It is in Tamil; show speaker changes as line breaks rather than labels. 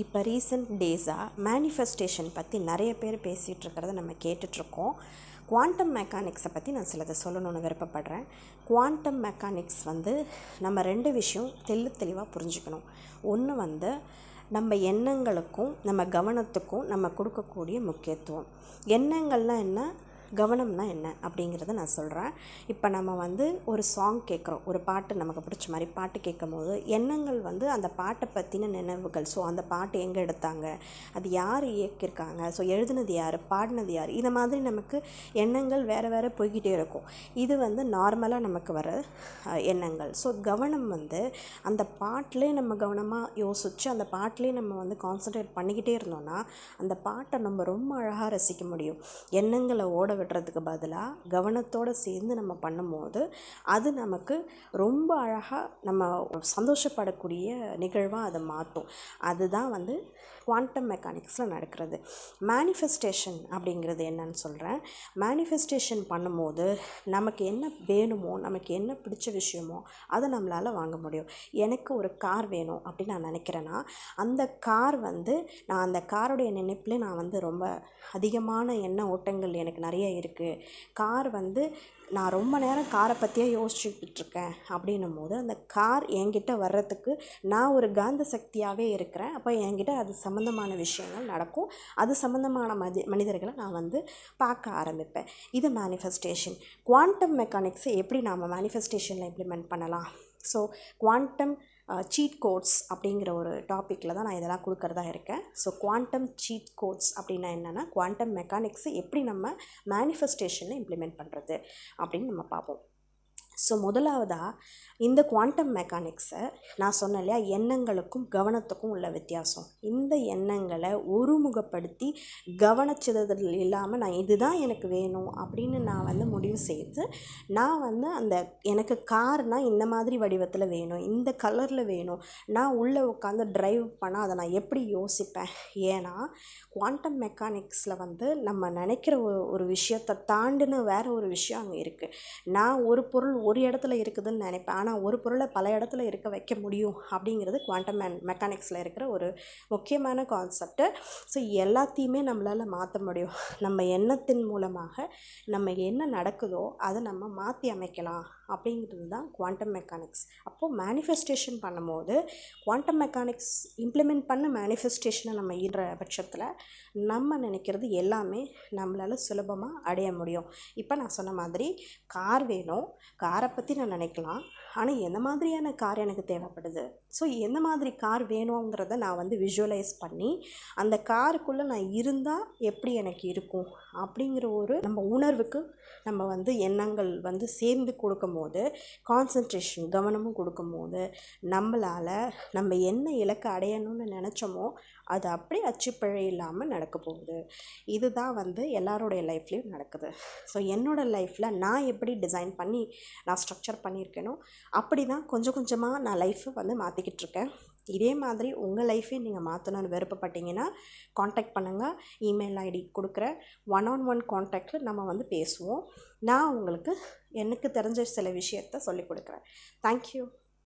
இப்போ ரீசெண்ட் டேஸாக மேனிஃபெஸ்டேஷன் பற்றி நிறைய பேர் பேசிகிட்டு இருக்கிறத நம்ம கேட்டுட்ருக்கோம் குவாண்டம் மெக்கானிக்ஸை பற்றி நான் சிலதை சொல்லணும்னு விருப்பப்படுறேன். குவாண்டம் மெக்கானிக்ஸ் வந்து நம்ம ரெண்டு விஷயம் தெள்ளு தெளிவாக புரிஞ்சுக்கணும். ஒன்று வந்து நம்ம எண்ணங்களுக்கும் நம்ம கவனத்துக்கும் நம்ம கொடுக்கக்கூடிய முக்கியத்துவம். எண்ணங்கள்னால் என்ன? கவனம்னா என்ன அப்படிங்கிறத நான் சொல்கிறேன் இப்போ நம்ம வந்து ஒரு சாங் கேட்குறோம் ஒரு பாட்டு நமக்கு பிடிச்ச மாதிரி பாட்டு கேட்கும் போது எண்ணங்கள் வந்து அந்த பாட்டை பற்றின நினைவுகள். ஸோ அந்த பாட்டு எங்கே எடுத்தாங்க? அது யார் இயக்கியிருக்காங்க? ஸோ எழுதுனது யார்? பாடினது யார்? இந்த மாதிரி நமக்கு எண்ணங்கள் வேறு வேறு போய்கிட்டே இருக்கும். இது வந்து நார்மலாக நமக்கு வர எண்ணங்கள். ஸோ கவனம் வந்து அந்த பாட்டிலே நம்ம கவனமாக யோசித்து அந்த பாட்டிலே நம்ம வந்து கான்சன்ட்ரேட் பண்ணிக்கிட்டே இருந்தோம்னா அந்த பாட்டை நம்ம ரொம்ப அழகாக ரசிக்க முடியும். எண்ணங்களை ஓட விடுறதுக்கு பதிலாக கவனத்தோடு சேர்ந்து நம்ம பண்ணும்போது அது நமக்கு ரொம்ப அழகாக நம்ம சந்தோஷப்படக்கூடிய நிகழ்வாக அதை மாற்றும் அதுதான் வந்து குவாண்டம் மெக்கானிக்ஸில் நடக்கிறது. மேனிஃபெஸ்டேஷன் அப்படிங்கிறது என்னன்னு சொல்கிறேன் மேனிஃபெஸ்டேஷன் பண்ணும்போது நமக்கு என்ன வேணுமோ நமக்கு என்ன பிடிச்ச விஷயமோ அதை நம்மளால் வாங்க முடியும். எனக்கு ஒரு கார் வேணும் அப்படின்னு நான் நினைக்கிறேன்னா அந்த கார் வந்து நான் அந்த காருடைய நினைப்பில் நான் வந்து ரொம்ப அதிகமான எண்ண ஓட்டங்கள் எனக்கு நிறைய இருக்குது கார் வந்து நான் ரொம்ப நேரம் காரை பற்றியே யோசிச்சுக்கிட்டு இருக்கேன் அப்படின்னும் போது அந்த கார் என்கிட்ட வர்றதுக்கு நான் ஒரு காந்த சக்தியாகவே இருக்கிறேன். அப்போ என்கிட்ட அது சம்மந்தமான விஷயங்கள் நடக்கும். அது சம்மந்தமான மதி மனிதர்களை நான் வந்து பார்க்க ஆரம்பிப்பேன். இது மேனிஃபெஸ்டேஷன் குவாண்டம் மெக்கானிக்ஸை எப்படி நாம் மேனிஃபெஸ்டேஷனில் இம்ப்ளிமெண்ட் பண்ணலாம்? ஸோ குவாண்டம் சீட் கோட்ஸ் அப்படிங்கிற ஒரு டாப்பிக்கில் தான் நான் இதெல்லாம் கொடுக்குறதா இருக்கேன். ஸோ குவாண்டம் சீட் கோட்ஸ் அப்படின்னா என்னென்னா குவாண்டம் மெக்கானிக்ஸை எப்படி நம்ம மேனிஃபெஸ்டேஷனில் இம்ப்ளிமெண்ட் பண்ணுறது அப்படின்னு நம்ம பார்ப்போம். ஸோ முதலாவதாக இந்த குவாண்டம் மெக்கானிக்ஸை நான் சொன்னேன் இல்லையா எண்ணங்களுக்கும் கவனத்துக்கும் உள்ள வித்தியாசம். இந்த எண்ணங்களை ஒருமுகப்படுத்தி கவனிச்சதில் இல்லாமல் நான் இதுதான் எனக்கு வேணும் அப்படின்னு நான் வந்து முடிவு செய்து நான் வந்து அந்த எனக்கு கார்னால் இந்த மாதிரி வடிவத்தில் வேணும் இந்த கலரில் வேணும். நான் உள்ளே உட்காந்து ட்ரைவ் பண்ணால் அதை நான் எப்படி யோசிப்பேன்? ஏன்னா குவாண்டம் மெக்கானிக்ஸில் வந்து நம்ம நினைக்கிற ஒரு ஒரு விஷயத்தை தாண்டின வேறு ஒரு விஷயம் அங்கே இருக்குது நான் ஒரு பொருள் ஒரு இடத்துல இருக்குதுன்னு நினைப்பேன். ஆனால் ஒரு பொருளை பல இடத்துல இருக்க வைக்க முடியும் அப்படிங்கிறது குவாண்டம் மெ மெக்கானிக்ஸில் இருக்கிற ஒரு முக்கியமான கான்செப்ட்டு ஸோ எல்லாத்தையுமே நம்மளால் மாற்ற முடியும். நம்ம எண்ணத்தின் மூலமாக நம்ம என்ன நடக்குதோ அதை நம்ம மாற்றி அமைக்கலாம். அப்படிங்கிறது தான் குவாண்டம் மெக்கானிக்ஸ் அப்போது மேனிஃபெஸ்டேஷன் பண்ணும்போது குவாண்டம் மெக்கானிக்ஸ் இம்ப்ளிமெண்ட் பண்ண மேனிஃபெஸ்டேஷனை நம்ம ஈடுற பட்சத்தில் நம்ம நினைக்கிறது எல்லாமே நம்மளால் சுலபமாக அடைய முடியும். இப்போ நான் சொன்ன மாதிரி கார் வேணும் காரை பற்றி நான் நினைக்கலாம். ஆனால் எந்த மாதிரியான கார் எனக்கு தேவைப்படுது? ஸோ எந்த மாதிரி கார் வேணுங்கிறத நான் வந்து விஷுவலைஸ் பண்ணி அந்த காருக்குள்ளே நான் இருந்தால் எப்படி எனக்கு இருக்கும்? அப்படிங்கிற ஒரு நம்ம உணர்வுக்கு நம்ம வந்து எண்ணங்கள் வந்து சேர்ந்து கொடுக்கும்போது போது கான்சன்ட்ரேஷன் கவனமும் கொடுக்கும்போது நம்மளால் நம்ம என்ன இலக்கை அடையணும்னு நினச்சோமோ அது அப்படியே அச்சுப்பிழை இல்லாமல் நடக்க போகுது. இதுதான் வந்து எல்லாரோடைய லைஃப்லேயும் நடக்குது. ஸோ என்னோடய லைஃப்பில் நான் எப்படி டிசைன் பண்ணி நான் ஸ்ட்ரக்சர் பண்ணியிருக்கேனோ அப்படி தான் கொஞ்சம் கொஞ்சமாக நான் லைஃப்பை வந்து மாற்றிக்கிட்டு இருக்கேன். இதே மாதிரி உங்கள் லைஃப்பையும் நீங்கள் மாற்றணும்னு விருப்பப்பட்டீங்கன்னா காண்டாக்ட் பண்ணுங்கள் இமெயில் ஐடி கொடுக்குறேன் ஒன் ஆன் ஒன் காண்டாக்டில் நம்ம வந்து பேசுவோம். நான் உங்களுக்கு எனக்கு தெரிஞ்ச சில விஷயத்த சொல்லிக் கொடுக்குறேன். தேங்க்யூ